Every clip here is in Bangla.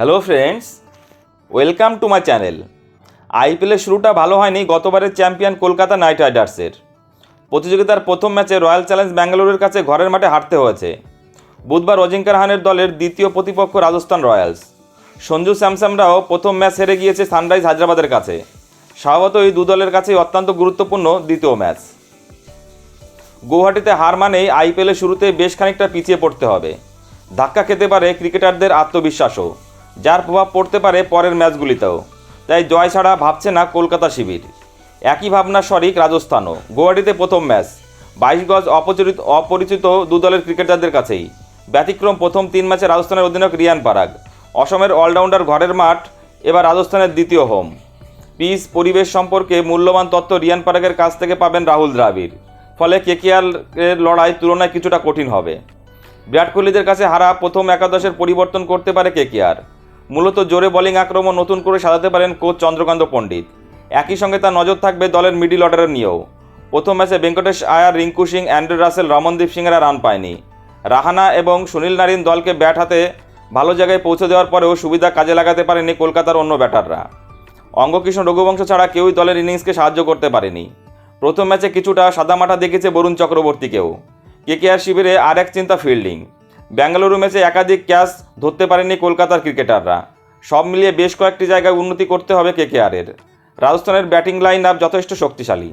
Hello friends welcome to my channel আইপিএলের শুরুটা ভালো হয়নি, গতবারের চ্যাম্পিয়ন কলকাতা নাইট রাইডার্সের প্রতিযোগিতার প্রথম ম্যাচে রয়্যাল চ্যালেঞ্জ ব্যাঙ্গালোরের কাছে ঘরের মাঠে হারতে হয়েছে। বুধবার অজিঙ্কা রাহানের দলের দ্বিতীয় প্রতিপক্ষ রাজস্থান রয়্যালস সঞ্জু স্যামসামরাও প্রথম ম্যাচ হেরে গিয়েছে সানরাইজ হায়দ্রাবাদের কাছে। স্বভাবতই দু দলের কাছেই অত্যন্ত গুরুত্বপূর্ণ দ্বিতীয় ম্যাচ গৌহাটিতে হার মানেই আইপিএলের শুরুতে বেশ খানিকটা পিছিয়ে পড়তে হবে। ধাক্কা খেতে পারে ক্রিকেটারদের আত্মবিশ্বাসও। যার প্রভাব পড়তে পারে পরের ম্যাচগুলিতেও। তাই জয় ছাড়া ভাবছে না কলকাতা শিবির। একই ভাবনা শরিক রাজস্থানও। গৌহাটিতে প্রথম ম্যাচ। বাইশ গজ অপরিচিত অপরিচিত দু দলের ক্রিকেটারদের কাছেই। ব্যতিক্রম প্রথম তিন ম্যাচে রাজস্থানের অধিনায়ক রিয়ান পারাগ। অসমের অলরাউন্ডার ঘরের মাঠ, এবার রাজস্থানের দ্বিতীয় হোম। পিস পরিবেশ সম্পর্কে মূল্যবান তথ্য রিয়ান পারাগের কাছ থেকে পাবেন রাহুল দ্রাবিড়। ফলে কেকেআর এর লড়াই তুলনায় কিছুটা কঠিন হবে। বিরাট কোহলিদের কাছে হারা প্রথম একাদশের পরিবর্তন করতে পারে কেকেআর। মূলত জোরে বোলিং আক্রমণ নতুন করে সাজাতে পারেন কোচ চন্দ্রকান্ত পণ্ডিত। একই সঙ্গে তার নজর থাকবে দলের মিডিল অর্ডারের নিয়েও। প্রথম ম্যাচে ভেঙ্কটেশ আয়ার, রিঙ্কু সিং, অ্যান্ড্রু রাসেল, রমনদীপ সিংয়েরা রান পায়নি। রাহানা এবং সুনীল নারিন দলকে ব্যাট হাতে ভালো জায়গায় পৌঁছে দেওয়ার পরেও সুবিধা কাজে লাগাতে পারেনি কলকাতার অন্য ব্যাটাররা অঙ্গকৃষ্ণ রঘুবংশ ছাড়া কেউই দলের ইনিংসকে সাহায্য করতে পারেনি। প্রথম ম্যাচে কিছুটা সাদামাটা দেখেছে বরুণ চক্রবর্তীকেও। কেকেআর শিবিরে আর এক চিন্তা ফিল্ডিং বেঙ্গালুরু ম্যাচে একাধিক ক্যাচ ধরতে পারেনি কলকাতার ক্রিকেটাররা। সব মিলিয়ে বেশ কয়েকটি জায়গায় উন্নতি করতে হবে কেকেআরের। রাজস্থানের ব্যাটিং লাইন আপ যথেষ্ট শক্তিশালী।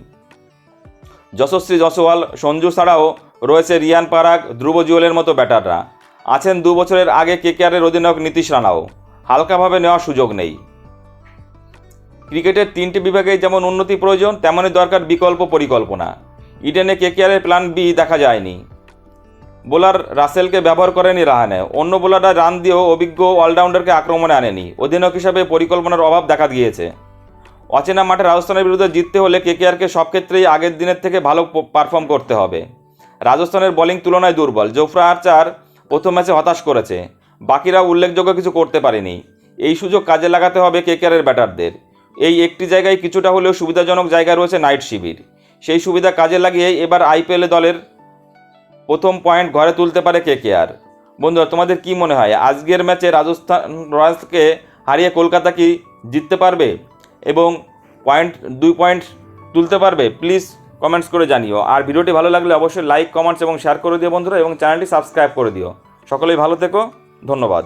যশস্বী জসওয়াল সঞ্জু ছাড়াও রয়েছে রিয়ান পারাগ, ধ্রুব জুয়েলের মতো ব্যাটাররা। আছেন দু বছরের আগে কেকেআরের অধিনায়ক নীতিশ রানাও। হালকাভাবে নেওয়ার সুযোগ নেই। ক্রিকেটের তিনটি বিভাগেই যেমন উন্নতি প্রয়োজন, তেমনই দরকার বিকল্প পরিকল্পনা। ইডেনে কেকেআরের প্ল্যান বি দেখা যায়নি। বোলার রাসেলকে ব্যবহার করেনি রাহানে। অন্য বোলাররা রান দিয়েও অভিজ্ঞ অলরাউন্ডারকে আক্রমণে আনেনি। অধিনায়ক হিসাবে পরিকল্পনার অভাব দেখা গিয়েছে অচেনা মাঠে রাজস্থানের বিরুদ্ধে জিততে হলে কেকেআরকে সব ক্ষেত্রেই আগের দিনের থেকে ভালো পারফর্ম করতে হবে। রাজস্থানের বোলিং তুলনায় দুর্বল। জোফরা আর্চার প্রথম ম্যাচে হতাশ করেছে। বাকিরা উল্লেখযোগ্য কিছু করতে পারেনি। এই সুযোগ কাজে লাগাতে হবে কেকেআরের ব্যাটারদের। এই একটি জায়গায় কিছুটা হলেও সুবিধাজনক জায়গা রয়েছে নাইট শিবির। সেই সুবিধা কাজে লাগিয়ে এবার আইপিএলে দলের প্রথম পয়েন্ট ঘরে তুলতে পারে কে কে আর? বন্ধুরা, তোমাদের কি মনে হয়, আজকের ম্যাচে রাজস্থান রয়্যালসকে হারিয়ে কলকাতা কি জিততে পারবে? এবং পয়েন্ট দুই পয়েন্ট তুলতে পারবে? প্লিজ কমেন্টস করে জানিও। আর ভিডিওটি ভালো লাগলে অবশ্যই লাইক কমেন্টস এবং শেয়ার করে দিও বন্ধুরা, এবং চ্যানেলটি সাবস্ক্রাইব করে দিও। সকলেই ভালো থেকো, ধন্যবাদ।